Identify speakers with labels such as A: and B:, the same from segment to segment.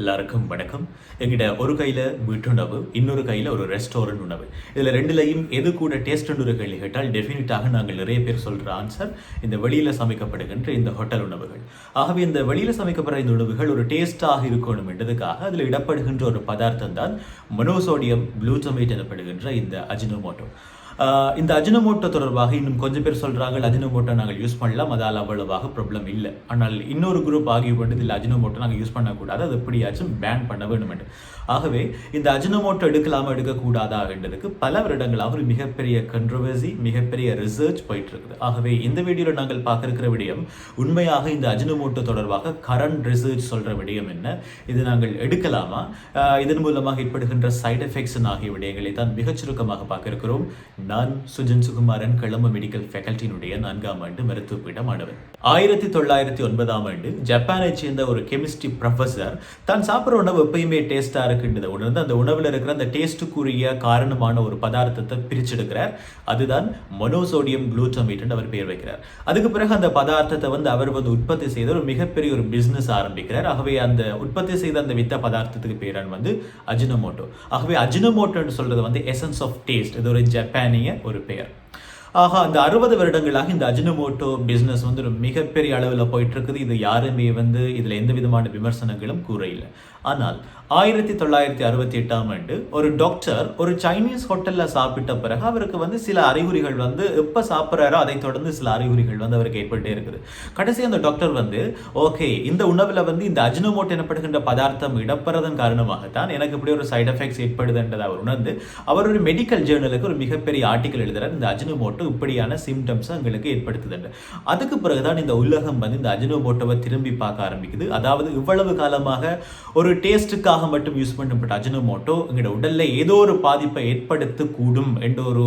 A: எல்லாருக்கும் வணக்கம். எங்கிட்ட ஒரு கையில் வீட்டுணவு இன்னொரு கையில் ஒரு ரெஸ்டாரண்ட் உணவு. இதில் ரெண்டுலையும் எது கூட டேஸ்ட் ஒரு கேள்வி கேட்டால் டெஃபினட்டாக நாங்கள் நிறைய பேர் சொல்கிற ஆன்சர் இந்த வெளியில் சமைக்கப்படுகின்ற இந்த ஹோட்டல் உணவுகள். ஆகவே இந்த வெளியில் சமைக்கப்படுற இந்த உணவுகள் ஒரு டேஸ்டாக இருக்கணும் என்றதுக்காக அதில் இடப்படுகின்ற ஒரு பதார்த்தம் தான் மனோசோடியம் குளூட்டமேட் எனப்படுகின்ற இந்த அஜினோமோட்டோ இந்த அஜினமோட்டோ தொடர்பாக இன்னும் கொஞ்சம் பேர் சொல்கிறாங்க அஜினமோட்டோ நாங்கள் யூஸ் பண்ணலாம் அதால் அவ்வளவாக ப்ராப்ளம் இல்லை. ஆனால் இன்னொரு குரூப் ஆகிய கொண்டு இதில் அஜினமோட்டோ நாங்கள் யூஸ் பண்ணக்கூடாது அது எப்படியாச்சும் பேன் பண்ண வேண்டும் என்று. ஆகவே இந்த அஜினமோட்டோ எடுக்கலாமா எடுக்கக்கூடாதான்றதுக்கு பல வருடங்களாக ஒரு மிகப்பெரிய கண்ட்ரவர்சி மிகப்பெரிய ரிசர்ச் போயிட்டு இருக்குது ஆகவே இந்த வீடியோவில் நாங்கள் பார்க்க விடயம் உண்மையாக இந்த அஜினமோட்டோ தொடர்பாக கரண்ட் ரிசர்ச் சொல்கிற விடயம் என்ன? இது நாங்கள் எடுக்கலாமா? இதன் மூலமாக ஏற்படுகின்ற சைட் எஃபெக்ட்ஸ் ஆகிய விடயங்களை தான் மிகச் சுருக்கமாக பார்க்க இருக்கிறோம் நான் சுஜன் சுகுமாரன் கிளம்பு மெடிக்கல் ஃபேக்கல்ட்டியினுடைய நான்காம் ஆண்டு மருத்துவ பீட மாணவன் ஆயிரத்தி தொள்ளாயிரத்தி ஒன்பதாம் ஆண்டு ஜப்பானை சேர்ந்த ஒரு கெமிஸ்ட்ரி ப்ரொஃபஸர் தான் சாப்பிட்ற உணவு எப்பயுமே டேஸ்டா இருக்குன்றதை உணர்ந்து அந்த உணவில் இருக்கிற அந்த டேஸ்ட்டுக்குரிய காரணமான ஒரு பதார்த்தத்தை பிரிச்செடுக்கிறார். அதுதான் மொனோசோடியம் குளூட்டமேட்னு அவர் பெயர் வைக்கிறார். அதுக்கு பிறகு அந்த பதார்த்தத்தை வந்து அவர் வந்து உற்பத்தி செய்த ஒரு மிகப்பெரிய ஒரு பிசினஸ் ஆரம்பிக்கிறார். ஆகவே அந்த உற்பத்தி செய்த அந்த வித்த பதார்த்தத்துக்கு பேரான் வந்து அஜினமோட்டோ. ஆகவே அஜினமோட்டோன்னு சொல்றது வந்து எசன்ஸ் ஆஃப் டேஸ்ட் இது ஒரு ஜப்பான் ஜப்பானிய ஒரு பெயர். ஆக அந்த அறுபது வருடங்களாக இந்த அஜினமோட்டோ பிஸ்னஸ் வந்து ஒரு மிகப்பெரிய அளவில் போயிட்டு இருக்குது இது யாருமே வந்து இதில் எந்த விதமான விமர்சனங்களும் கூறையில் ஆனால் ஆயிரத்தி தொள்ளாயிரத்தி அறுபத்தி எட்டாம் ஆண்டு ஒரு டாக்டர் ஒரு சைனீஸ் ஹோட்டலில் சாப்பிட்ட பிறகு அவருக்கு வந்து சில அறிகுறிகள் வந்து எப்போ சாப்பிட்றாரோ அதை தொடர்ந்து சில அறிகுறிகள் வந்து அவருக்கு ஏற்பட்டே இருக்குது. கடைசி அந்த டாக்டர் வந்து ஓகே இந்த உணவில் வந்து இந்த அஜினமோட் எனப்படுகின்ற பதார்த்தம் இடப்படுறதன் காரணமாகத்தான் எனக்கு இப்படி ஒரு சைடு எஃபெக்ட்ஸ் ஏற்படுதுன்றதை அவர் உணர்ந்து அவர் ஒரு மெடிக்கல் ஜேர்னலுக்கு ஒரு மிகப்பெரிய ஆர்டிக்கல் எழுதுறார். இந்த அஜினமோட்டோ இப்படியான சிம்டம்ஸ் எங்களுக்கு ஏற்படுத்துதுண்டு. அதுக்கு பிறகுதான் இந்த உலகம் வந்து இந்த அஜினோமோட்டோவை திரும்பி பார்க்க ஆரம்பிக்குது. அதாவது இவ்வளவு காலமாக ஒரு டேஸ்ட்டுக்காக மட்டும் யூஸ் பண்ணப்பட்ட அஜினோமோட்டோ எங்களோட உடல்ல ஏதோ ஒரு பாதிப்பை ஏற்படுத்த கூடும் என்ற ஒரு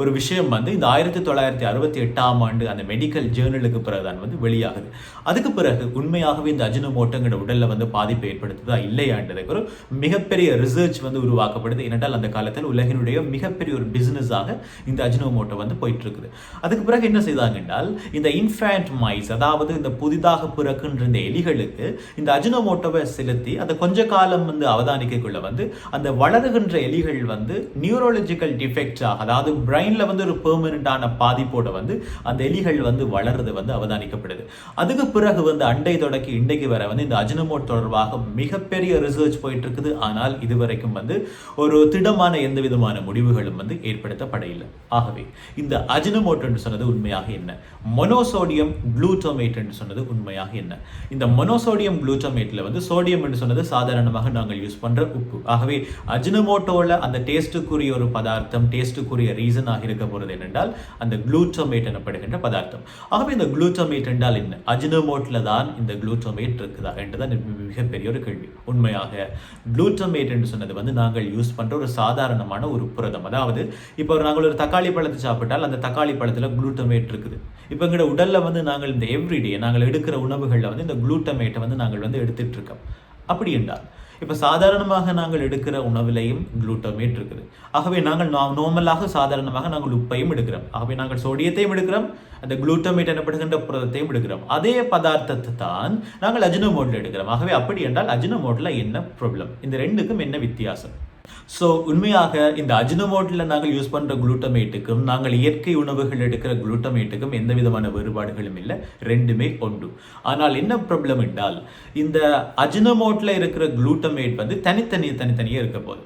A: ஒரு விஷயம் வந்து இந்த ஆயிரத்தி தொள்ளாயிரத்தி அறுபத்தி எட்டாம் ஆண்டு அந்த மெடிக்கல் ஜேர்னலுக்கு பிறகுதான் வந்து வெளியாகுது. அதுக்கு பிறகு உண்மையாகவே இந்த அஜினோமோட்டோ எங்களோட உடல்ல வந்து பாதிப்பை ஏற்படுத்துதா இல்லையான்றதுக்கு ஒரு மிகப்பெரிய ரிசர்ச் வந்து உருவாக்கப்படுது. ஏனென்றால் அந்த காலத்தில் உலகினுடைய மிகப்பெரிய ஒரு பிசினஸாக இந்த அஜினோமோட்டோ வந்து போய் இருக்குது அதுக்கு பிறகு என்ன செய்தாங்க என்றால் இந்த இன்ஃபேண்ட் மைஸ் அதாவது இந்த புதிதாக பிறக்கின்ற இந்த எலிகளுக்கு இந்த அஜினோமோட்டோவை செலுத்தி அதை கொஞ்ச காலம் வந்து அவதானிக்கக்குள்ள வந்து அந்த வளருகின்ற எலிகள் வந்து நியூரோலஜிக்கல் டிஃபெக்டாக அதாவது பிரெயின்ல வந்து ஒரு பெர்மனண்டான பாதிப்போட வந்து அந்த எலிகள் வந்து வளர்றது வந்து அவதானிக்கப்படுது. அதுக்கு பிறகு வந்து அண்டை தொடக்கி இன்றைக்கு வர வந்து இந்த அஜினமோட் தொடர்பாக மிகப்பெரிய ரிசர்ச் போயிட்டு இருக்குது ஆனால் இதுவரைக்கும் வந்து ஒரு திடமான எந்த விதமான முடிவுகளும் வந்து ஏற்படுத்தப்படையில்லை ஆகவே இந்த அஜினமோட் என்று சொன்னது உண்மையாக என்ன? மொனோசோடியம் குளூட்டோமேட் என்று சொன்னது உண்மையாக என்ன? இந்த மொனோசோடியம் குளூட்டோமேட்டில் வந்து சோடியம் என்று சொன்னது சாதாரணமாக நாங்கள் யூஸ் பண்ணுற உப்பு. ஆகவே அஜினமோட்டோவில் அந்த டேஸ்ட்டுக்குரிய ஒரு பதார்த்தம் டேஸ்ட்டுக்குரிய ரீசனாக இருக்க போகிறது என்னென்றால் அந்த குளூட்டோமேட் எனப்படுகின்ற பதார்த்தம். ஆகவே இந்த குளூட்டோமேட் என்றால் என்ன? அஜினமோட்டில் தான் இந்த குளூட்டோமேட் இருக்குதா என்றுதான் மிகப்பெரிய ஒரு கேள்வி. உண்மையாக குளூட்டோமேட் என்று சொன்னது வந்து நாங்கள் யூஸ் பண்ற ஒரு சாதாரணமான ஒரு புரதம். அதாவது இப்போ நாங்கள் ஒரு தக்காளி பழத்தை சாப்பிட்டால் அந்த தக்காளி பழத்தில் குளூட்டமேட் இருக்குது. இப்போ எங்களோட உடலில் வந்து நாங்கள் இந்த எவ்ரிடே நாங்கள் எடுக்கிற உணவுகளில் வந்து இந்த குளூட்டமேட்டை வந்து நாங்கள் வந்து எடுத்துட்டு இருக்கோம் அப்படி என்றால் இப்போ சாதாரணமாக நாங்கள் எடுக்கிற உணவிலையும் குளூட்டமேட் இருக்குது. ஆகவே நாங்கள் நார்மலாக சாதாரணமாக நாங்கள் உப்பையும் எடுக்கிறோம். ஆகவே நாங்கள் சோடியத்தையும் எடுக்கிறோம். அந்த குளூட்டமேட் எனப்படுகின்ற புரதத்தையும் எடுக்கிறோம். அதே பதார்த்தத்தை தான் நாங்கள் அஜினோமோட்டில் எடுக்கிறோம். ஆகவே அப்படி என்றால் அஜினோமோட்டில் என்ன ப்ராப்ளம் இந்த ரெண்டுக்கும் என்ன வித்தியாசம்? ஸோ உண்மையாக இந்த அஜினமோட்டில் நாங்கள் யூஸ் பண்ணுற குளூட்டமேட்டுக்கும் நாங்கள் இயற்கை உணவுகள் எடுக்கிற குளூட்டமேட்டுக்கும் எந்த விதமான வேறுபாடுகளும் இல்லை. ரெண்டுமே ஒன்று ஆனால் என்ன ப்ராப்ளம் என்றால் இந்த அஜினமோட்டில் இருக்கிற குளூட்டமேட் வந்து தனித்தனி தனித்தனியாக இருக்க போகுது.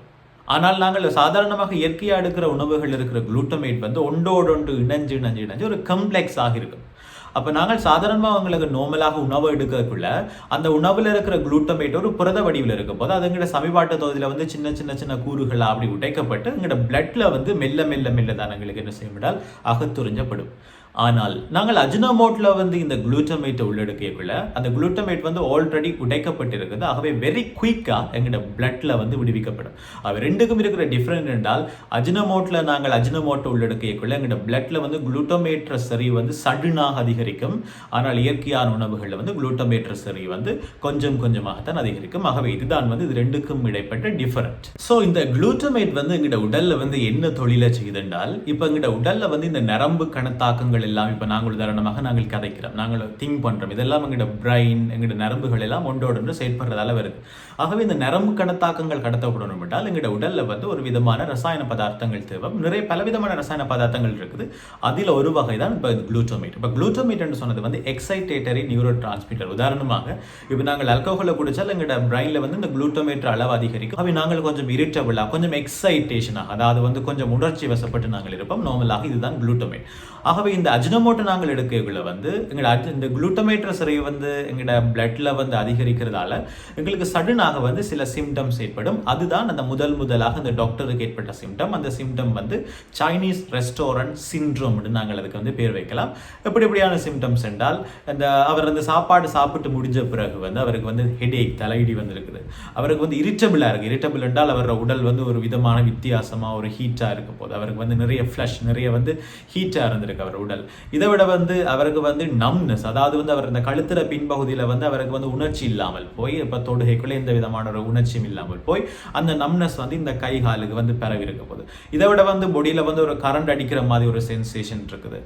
A: ஆனால் நாங்கள் சாதாரணமாக இயற்கையாக எடுக்கிற உணவுகள் இருக்கிற குளூட்டமேட் வந்து ஒன்றோடொன்று இணைஞ்சு இணைஞ்சு இணைஞ்சு ஒரு கம்ப்ளெக்ஸ் ஆகிருக்கும் அப்போ நாங்கள் சாதாரணமாக அவங்களுக்கு நோமலாக உணவு எடுக்கக்குள்ள அந்த உணவில் இருக்கிற குளூட்டமேட் ஒரு புரத வடிவில் இருக்கும் போது அது எங்களோட சமீபாட்டு தொகுதியில் வந்து சின்ன சின்ன சின்ன கூறுகள் அப்படி உடைக்கப்பட்டு எங்களோட பிளட்டில் வந்து மெல்ல மெல்ல மெல்ல தான் எங்களுக்கு என்ன செய்யப்படால் அகத்துறிஞ்சப்படும் ஆனால் நாங்கள் அஜினோமோட்டில் வந்து இந்த குளூட்டமேட்டை உள்ளடக்கியக்குள்ள அந்த குளூட்டமேட் வந்து ஆல்ரெடி உடைக்கப்பட்டிருக்குது. ஆகவே வெரி குயிக்காக எங்களோட பிளட்டில் வந்து விடுவிக்கப்படும். அவை ரெண்டுக்கும் இருக்கிற டிஃப்ரெண்ட் என்றால் அஜினமோட்டில் நாங்கள் அஜினமோட்டை உள்ளடக்கியக்குள்ள எங்களோட பிளட்ல வந்து குளூட்டமேட்ர சரி வந்து சடுனாக அதிகரிக்கும். ஆனால் இயற்கையான உணவுகளில் வந்து குளூட்டமேட்ர சரி வந்து கொஞ்சம் கொஞ்சமாகத்தான் அதிகரிக்கும். ஆகவே இதுதான் வந்து இது ரெண்டுக்கும் இடைப்பட்ட டிஃபரெண்ட் ஸோ இந்த குளூட்டமேட் வந்து எங்களோட உடலில் வந்து என்ன தொழிலை செய்தென்றால் இப்போ எங்களோட உடலில் வந்து இந்த நரம்பு கணத்தாக்கங்கள் நரம்புகள் எல்லாம் இப்போ நாங்கள் உதாரணமாக நாங்கள் கதைக்கிறோம். நாங்கள் திங்க் பண்ணுறோம் இதெல்லாம் எங்களோட பிரைன் எங்களோட நரம்புகள் எல்லாம் ஒன்றோடு செயற்படுறதால வருது. ஆகவே இந்த நரம்பு கடத்தாக்கங்கள் கடத்தப்படணும் என்றால் எங்களோட உடலில் வந்து ஒரு விதமான ரசாயன பதார்த்தங்கள் தேவை. நிறைய பலவிதமான ரசாயன பதார்த்தங்கள் இருக்குது. அதில் ஒரு வகை தான் இப்போ குளூட்டோமேட் இப்போ குளூட்டோமேட் சொன்னது வந்து எக்ஸைட்டேட்டரி நியூரோ டிரான்ஸ்மிட்டர் உதாரணமாக இப்போ நாங்கள் அல்கோஹோலை குடிச்சால் எங்களோட பிரைனில் வந்து இந்த குளூட்டோமேட்டர் அளவு அதிகரிக்கும். அவை நாங்கள் கொஞ்சம் இரிட்டபிளாக கொஞ்சம் எக்ஸைட்டேஷனாக அதாவது வந்து கொஞ்சம் உணர்ச்சி வசப்பட்டு நாங்கள் இருப்போம். நார்மலாக இதுதான் குளூட்டோமேட் ஆகவே இந்த அஜினமோட்டோ நாங்கள் எடுக்கக்குள்ள வந்து எங்களோட அஜ் இந்த குளுட்டமேட்டர் சிறை வந்து எங்களோட பிளட்டில் வந்து அதிகரிக்கிறதால எங்களுக்கு சடனாக வந்து சில சிம்டம்ஸ் ஏற்படும். அதுதான் அந்த முதல் முதலாக அந்த டாக்டருக்கு ஏற்பட்ட சிம்டம் அந்த சிம்டம் வந்து சைனீஸ் ரெஸ்டாரண்ட் சிண்ட்ரோம்னு நாங்கள் அதுக்கு வந்து பேர் வைக்கலாம். எப்படி எப்படியான சிம்டம்ஸ் என்றால் அந்த அவர் அந்த சாப்பாடு சாப்பிட்டு முடிஞ்ச பிறகு வந்து அவருக்கு வந்து ஹெடேக் தலையிடி வந்திருக்குது. அவருக்கு வந்து இரிட்டபிளாக இருக்குது இரிட்டபிள் என்றால் அவரோட உடல் வந்து ஒரு விதமான வித்தியாசமாக ஒரு ஹீட்டாக இருக்க போது அவருக்கு வந்து நிறைய ஃப்ளஷ் நிறைய வந்து ஹீட்டாக இருந்திருக்கு அவர் உடல். இதை விட வந்து அவருக்கு வந்து நம்னஸ் அதாவது வந்து அவர் இந்த கழுத்துல பின்பகுதியில் வந்து அவருக்கு வந்து உணர்ச்சி இல்லாமல் போய் இப்போ தொடுகைக்குள்ள எந்த விதமான ஒரு உணர்ச்சியும் இல்லாமல் போய் அந்த நம்னஸ் வந்து இந்த கை காலுக்கு வந்து பரவி இருக்க போகுது. இதை விட வந்து பொடியில் வந்து ஒரு கரண்ட் அடிக்கிற மாதிரி ஒரு சென்சேஷன் இருக்குது.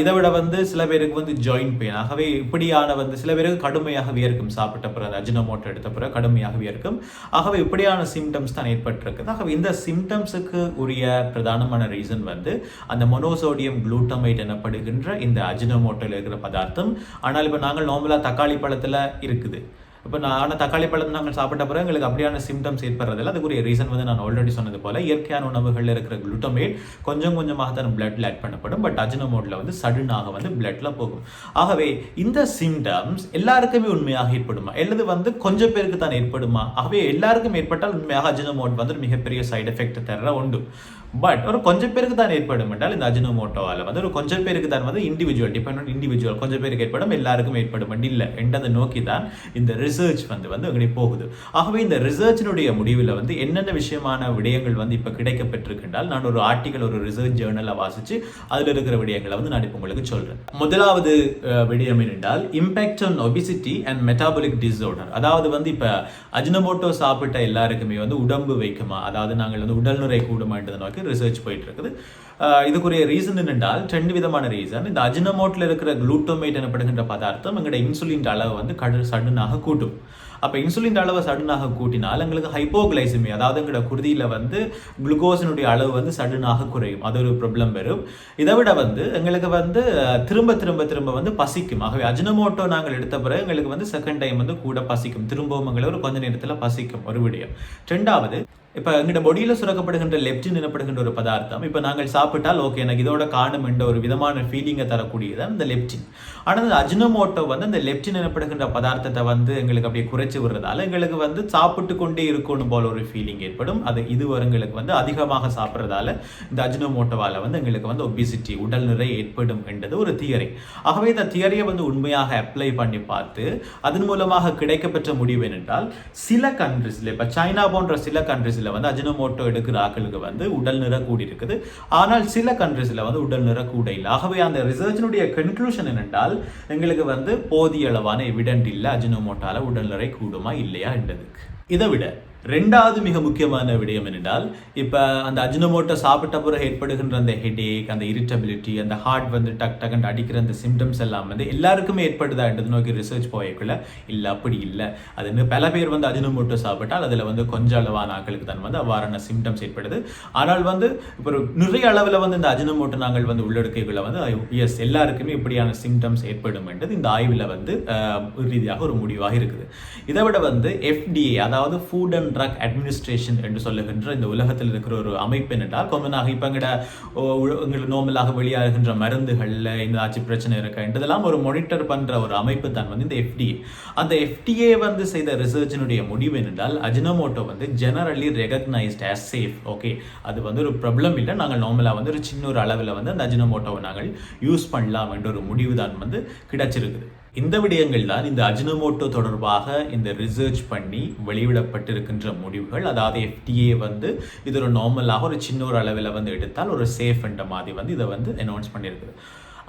A: இதை விட வந்து சில பேருக்கு வந்து ஜாயிண்ட் பெயின் ஆகவே இப்படியான வந்து சில பேருக்கு கடுமையாக வியர்க்கும். சாப்பிட்ட பிறகு அஜினமோட்டோ எடுத்த பிறகு கடுமையாக வியர்க்கும். ஆகவே இப்படியான சிம்டம்ஸ் தான் ஏற்பட்டிருக்குது. ஆகவே இந்த சிம்டம்ஸுக்கு உரிய பிரதானமான ரீசன் வந்து அந்த மொனோசோடியம் குளூட்டமைட் எனப்படுகின்ற இந்த அஜினமோட்டோல இருக்கிற பதார்த்தம். ஆனால் இப்போ நாங்கள் நார்மலாக தக்காளி பழத்தில் இருக்குது. இப்போ நான் ஆனால் தக்காளி பழம் நாங்கள் சாப்பிட்ட பிறகு எங்களுக்கு அப்படியான சிம்டம்ஸ் ஏற்படுறதில்ல. அதுக்குரிய ரீசன் வந்து நான் ஆல்ரெடி சொன்னது போல இயற்கையான உணவுகளில் இருக்கிற குளுட்டமேட் கொஞ்சம் கொஞ்சமாக தான் பிளட்ல ஆட் பண்ணப்படும். பட் அஜினமோட்டில் வந்து சடனாக வந்து பிளட்ல போகும். ஆகவே இந்த சிம்டம்ஸ் எல்லாருக்குமே உண்மையாக ஏற்படுமா? அல்லது வந்து கொஞ்சம் பேருக்கு தான் ஏற்படுமா? ஆகவே எல்லாருக்கும் ஏற்பட்டால் உண்மையாக அஜினமோட் வந்து மிகப்பெரிய சைடு எஃபெக்ட் தர உண்டு. பட் ஒரு கொஞ்சம் பேருக்கு தான் ஏற்படும் என்றால் இந்த அஜினோமோட்டோவால் வந்து ஒரு கொஞ்சம் பேருக்கு தான் வந்து இண்டிவிஜுவல் டிபெண்ட் ஆன் இண்டிவிஜுவல் கொஞ்சம் பேருக்கு ஏற்படும் எல்லாருக்கும் ஏற்படும் பட் இல்லை. என்றதை நோக்கி தான் இந்த ரிசர்ச் வந்து வந்து அங்கே போகுது. ஆகவே இந்த ரிசர்ச்சினுடைய முடிவில் வந்து என்னென்ன விஷயமான விடயங்கள் வந்து இப்போ கிடைக்கப்பட்டிருக்கின்றால் நான் ஒரு ஆர்டிக்கல் ஒரு ரிசர்ச் ஜேர்னலை வாசித்து அதில் இருக்கிற விடயங்களை வந்து நான் இப்போ உங்களுக்கு சொல்கிறேன் முதலாவது விடயம் என்னென்றால் impact on obesity and metabolic disorder அதாவது வந்து இப்போ அஜினமோட்டோ சாப்பிட்ட எல்லாருக்குமே வந்து உடம்பு வைக்குமா? அதாவது நாங்கள் வந்து உடல்நுரை கூடுமான்றதை நோக்கி ரிசர்ச் போயிட்டு இருக்குது. இதுக்குரிய ரீசன் என்னென்றால் ரெண்டு விதமான ரீசன் இந்த அஜினமோட்டில் இருக்கிற குளூட்டோமேட் எனப்படுகின்ற பதார்த்தம் எங்களோட இன்சுலின் அளவை வந்து கடு சடனாக கூட்டும். அப்போ இன்சுலின் அளவை சடனாக கூட்டினால் எங்களுக்கு ஹைப்போகிளைசமி அதாவது எங்களோட குருதியில் வந்து குளுக்கோஸினுடைய அளவு வந்து சடனாக குறையும். அது ஒரு ப்ராப்ளம் வரும் இதை விட வந்து எங்களுக்கு வந்து திரும்ப திரும்ப திரும்ப வந்து பசிக்கும். ஆகவே அஜினமோட்டோ நாங்கள் எடுத்த பிறகு எங்களுக்கு வந்து செகண்ட் டைம் வந்து கூட பசிக்கும். திரும்பவும் எங்களை ஒரு கொஞ்ச நேரத்தில் பசிக்கும். ஒரு விடயம். ரெண்டாவது இப்போ எங்களோட பொடியில் சுரக்கப்படுகின்ற லெப்டின் எனப்படுகின்ற ஒரு பதார்த்தம். இப்போ நாங்கள் சாப்பிட்டால் ஓகே எனக்கு இதோட காணும் என்ற ஒரு விதமான ஃபீலிங்கை தரக்கூடியதான் இந்த லெப்டின் ஆனால் இந்த அஜினமோட்டோ வந்து அந்த லெப்டின் எனப்படுகின்ற பதார்த்தத்தை வந்து எங்களுக்கு அப்படியே குறைச்சி விடுறதால எங்களுக்கு வந்து சாப்பிட்டு கொண்டே இருக்கணும் போல ஒரு ஃபீலிங் ஏற்படும். அது இது எங்களுக்கு வந்து அதிகமாக சாப்பிட்றதால இந்த அஜினமோட்டோவால் வந்து எங்களுக்கு வந்து ஒபிசிட்டி உடல் நிறை ஏற்படும் என்றது ஒரு தியரி ஆகவே இந்த தியரியை வந்து உண்மையாக அப்ளை பண்ணி பார்த்து அதன் மூலமாக கிடைக்கப்பெற்ற முடிவு என்னென்றால் சில கண்ட்ரிஸில் இப்போ சைனா போன்ற சில கண்ட்ரிஸில் வந்து அஜினமோட்டோ எடுக்கிற ஆக்களுக்கு வந்து உடல் நிற கூடி இருக்குது. ஆனால் சில கண்ட்ரிஸ்ல வந்து உடல் நிற கூட இல்லை. ஆகவே அந்த ரிசர்ச்சினுடைய கன்க்ளூஷன் என்னென்றால் எங்களுக்கு வந்து போதிய அளவான எவிடென்ட் இல்லை அஜினமோட்டால உடல் நிறை கூடுமா இல்லையா என்றதுக்கு இதை விட ரெண்டாவது மிக முக்கியமான விடயம் என்னென்றால் இப்போ அந்த அஜினமோட்டை சாப்பிட்ட பிறகு ஏற்படுகின்ற அந்த ஹெடேக் அந்த இரிட்டபிலிட்டி அந்த ஹார்ட் வந்து டக் டக்குன்னு அடிக்கிற அந்த சிம்டம்ஸ் எல்லாம் வந்து எல்லாருக்குமே ஏற்படுதான்றது நோக்கி ரிசர்ச் போயக்குள்ள இல்லை அப்படி இல்லை. அது இன்னும் பல பேர் வந்து அஜினமோட்டோ சாப்பிட்டால் அதில் வந்து கொஞ்சம் அளவான ஆக்களுக்கு தான் வந்து அவ்வாறான சிம்டம்ஸ் ஏற்படுது. ஆனால் வந்து இப்போ ஒரு நிறைய அளவில் வந்து இந்த அஜினமோட்டோ நாங்கள் வந்து உள்ளெடுக்கைக்குள்ள வந்து எஸ் எல்லாருக்குமே இப்படியான சிம்டம்ஸ் ஏற்படும் என்றது இந்த ஆய்வில் வந்து ரீதியாக ஒரு முடிவாக இருக்குது. இதை விட வந்து எஃப்டிஏ அதாவது ஃபுட் அண்ட் ட்ரக் அட்மினிஸ்ட்ரேஷன் என்று சொல்லுகின்ற இந்த உலகத்தில் இருக்கிற ஒரு அமைப்பு என்னென்றால் கொமனாக இப்போ எங்கட எங்களுக்கு நோமலாக வெளியாகின்ற மருந்துகளில் இந்த ஆட்சி பிரச்சனை இருக்குன்றதெல்லாம் ஒரு மானிட்டர் பண்ணுற ஒரு அமைப்பு தான் வந்து இந்த எஃப்டிஏ அந்த எஃப்டிஏ வந்து செய்த ரிசர்ச்சினுடைய முடிவு என்னென்றால் அஜினமோட்டோ வந்து generally recognised as safe okay அது வந்து ஒரு ப்ராப்ளம் இல்லை. நாங்கள் நார்மலாக வந்து ஒரு சின்ன ஒரு அளவில் வந்து அந்த அஜினமோட்டோவை நாங்கள் யூஸ் பண்ணலாம் என்ற ஒரு முடிவு தான் வந்து கிடைச்சிருக்குது. இந்த விடயங்கள் தான் இந்த அஜினமோட்டோ தொடர்பாக இந்த ரிசர்ச் பண்ணி வெளியிடப்பட்டிருக்கின்ற முடிவுகள். அதாவது எஃப்டிஏ வந்து இது ஒரு நார்மலாக ஒரு சின்ன ஒரு அளவில் வந்து எடுத்தால் ஒரு சேஃப் என்ற மாதிரி வந்து இதை வந்து அனௌன்ஸ் பண்ணியிருக்குது.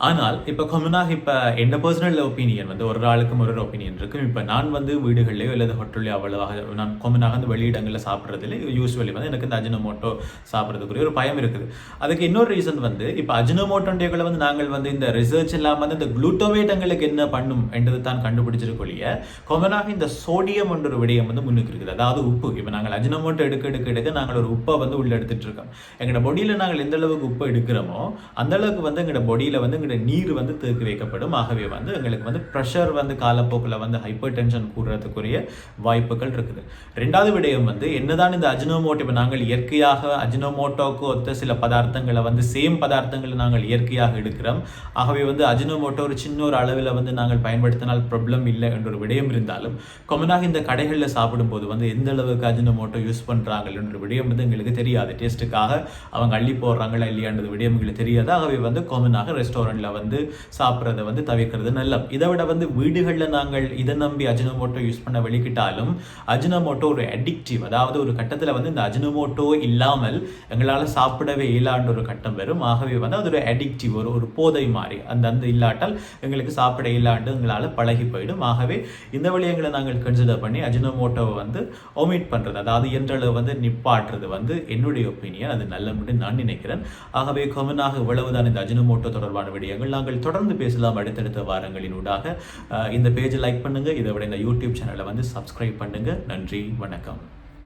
A: ஆனால் இப்போ கொமனாக இப்போ என்ன பர்சனல் ஒப்பீனியன் வந்து ஒரு ஆளுக்கும் ஒரு ஒப்பீனியன் இருக்கும். இப்போ நான் வந்து வீடுகள்லையோ அல்லது ஹோட்டல்லையோ அவ்வளவாக நான் கொமனாக வந்து வெளியிடங்களில் சாப்பிட்றதுல யூஸ்வலி வந்து எனக்கு இந்த அஜினோமோட்டோ சாப்பிட்றதுக்குரிய ஒரு பயம் இருக்குது. அதுக்கு இன்னொரு ரீசன் வந்து இப்போ அஜினமோட்டோண்டியகளை வந்து நாங்கள் வந்து இந்த ரிசர்ச் இல்லாமல் வந்து இந்த குளுட்டோமேட்டங்களுக்கு என்ன பண்ணும் என்றது தான் கண்டுபிடிச்சிருக்கொழிய கொமனாக இந்த சோடியம் என்ற ஒரு விடயம் வந்து முன்னுக்கு இருக்குது. அதாவது உப்பு. இப்போ நாங்கள் அஜினோமோட்டோ எடுக்க எடுக்க எடுக்க நாங்கள் ஒரு உப்பை வந்து உள்ள எடுத்துட்டு இருக்கோம். எங்களோட பொடியில் நாங்கள் எந்த அளவுக்கு உப்பு எடுக்கிறோமோ அந்த அளவுக்கு வந்து எங்களோட பொடியில் வந்து எங்களோட நீர் வந்து தேக்கி வைக்கப்படும். ஆகவே வந்து எங்களுக்கு வந்து ப்ரெஷர் வந்து காலப்போக்கில் வந்து ஹைப்பர் டென்ஷன் கூடுறதுக்குரிய வாய்ப்புகள் இருக்குது. ரெண்டாவது விடயம் வந்து என்னதான் இந்த அஜினோமோட்டோ இப்போ நாங்கள் இயற்கையாக அஜினோமோட்டோக்கு ஒத்த சில பதார்த்தங்களை வந்து சேம் பதார்த்தங்களை நாங்கள் இயற்கையாக எடுக்கிறோம். ஆகவே வந்து அஜினோமோட்டோ ஒரு சின்ன ஒரு அளவில் வந்து நாங்கள் பயன்படுத்தினால் ப்ராப்ளம் இல்லை என்ற ஒரு விடயம் இருந்தாலும் கொமனாக இந்த கடைகளில் சாப்பிடும்போது வந்து எந்த அளவுக்கு அஜினோமோட்டோ யூஸ் பண்ணுறாங்க என்ற விடயம் வந்து எங்களுக்கு தெரியாது. டேஸ்ட்டுக்காக அவங்க அள்ளி போடுறாங்களா இல்லையான்றது விடயம் எங்களுக்கு தெரியாது. ஆகவே வந்து காமனாக ரெஸ்டாரண்ட்டில் வந்து சாப்பிட்றத வந்து தவிர்க்கிறது நல்ல இதை விட வந்து வீடுகளில் நாங்கள் இதை நம்பி அஜினோமோட்டோ யூஸ் பண்ண வெளிக்கிட்டாலும் அஜினமோட்டோ ஒரு அடிக்டிவ் அதாவது ஒரு கட்டத்தில் வந்து இந்த அஜினோமோட்டோ இல்லாமல் எங்களால் சாப்பிடவே இயலான்ற ஒரு கட்டம் வரும். ஆகவே வந்து அது ஒரு அடிக்டிவ் ஒரு ஒரு போதை மாதிரி. அந்த அந்த இல்லாட்டால் எங்களுக்கு சாப்பிட இல்லாண்டு எங்களால் பழகி போயிடும். ஆகவே இந்த வழியங்களை நாங்கள் கன்சிடர் பண்ணி அஜினோமோட்டோவை வந்து ஒமிட் பண்ணுறது அதாவது என்றளவு வந்து நிப்பாட்டுறது வந்து என்னுடைய ஒப்பீனியன் அது நல்ல நான் நினைக்கிறேன். ஆகவே கொமனாக இவ்வளவுதான் இந்த அஜினமோட்டோ தொடர்பான விடயங்கள் நாங்கள் தொடர்ந்து பேசலாம் அடுத்தடுத்த வாரங்களின் ஊடாக இந்த பேஜை லைக் பண்ணுங்க. இதை விட இந்த யூடியூப் சேனலை வந்து சப்ஸ்கிரைப் பண்ணுங்க. நன்றி. வணக்கம்.